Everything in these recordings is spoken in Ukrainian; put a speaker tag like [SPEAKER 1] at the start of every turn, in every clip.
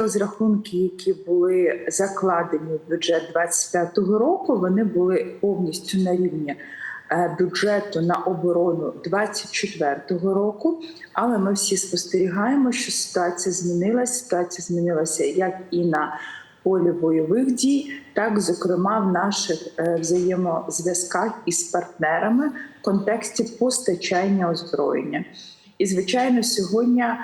[SPEAKER 1] Розрахунки, які були закладені в бюджет 2025 року, вони були повністю на рівні е, бюджету на оборону 2024 року. Але ми всі спостерігаємо, що ситуація змінилася. Ситуація змінилася як і на полі бойових дій, так зокрема в наших е, взаємозв'язках із партнерами в контексті постачання озброєння. І звичайно, сьогодні е,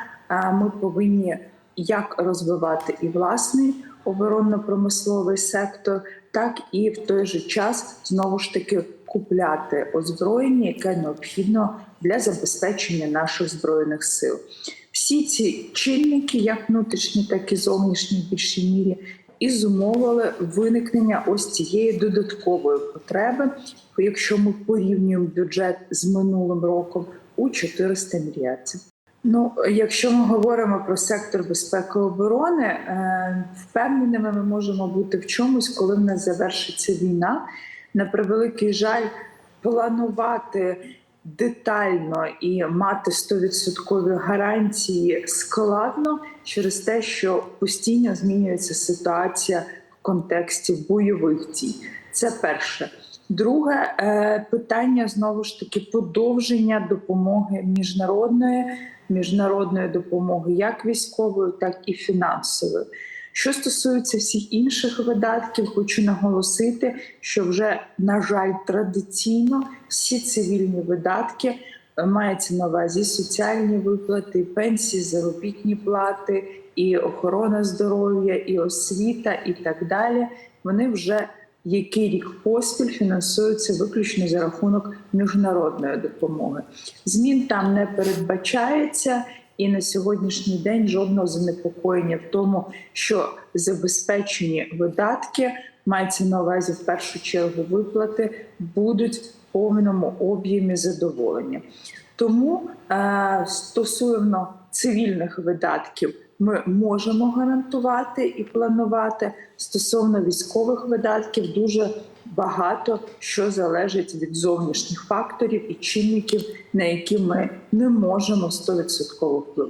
[SPEAKER 1] ми повинні як розвивати і власний оборонно-промисловий сектор, так і в той же час знову ж таки купляти озброєння, яке необхідно для забезпечення наших збройних сил. Всі ці чинники, як внутрішні, так і зовнішні, в більшій мірі, і зумовили виникнення ось цієї додаткової потреби, якщо ми порівнюємо бюджет з минулим роком у 400 мільярдів. Ну, якщо ми говоримо про сектор безпеки і оборони, е, впевненими ми можемо бути в чомусь, коли в нас завершиться війна. На превеликий жаль, планувати детально і мати 100% гарантії складно через те, що постійно змінюється ситуація в контексті бойових дій. Це перше. Друге е, питання знову ж таки подовження допомоги міжнародної, міжнародної допомоги, як військової, так і фінансової. Що стосується всіх інших видатків, хочу наголосити, що вже на жаль традиційно всі цивільні видатки е, мається на увазі соціальні виплати, пенсії, заробітні плати, і охорона здоров'я, і освіта, і так далі. Вони вже який рік поспіль фінансуються виключно за рахунок міжнародної допомоги. Змін там не передбачається, і на сьогоднішній день жодного занепокоєння в тому, що забезпечені видатки мається на увазі в першу чергу виплати будуть в повному об'ємі задоволення. Тому е, стосовно цивільних видатків ми можемо гарантувати і планувати. Стосовно військових видатків дуже багато що залежить від зовнішніх факторів і чинників, на які ми не можемо 100% впливати.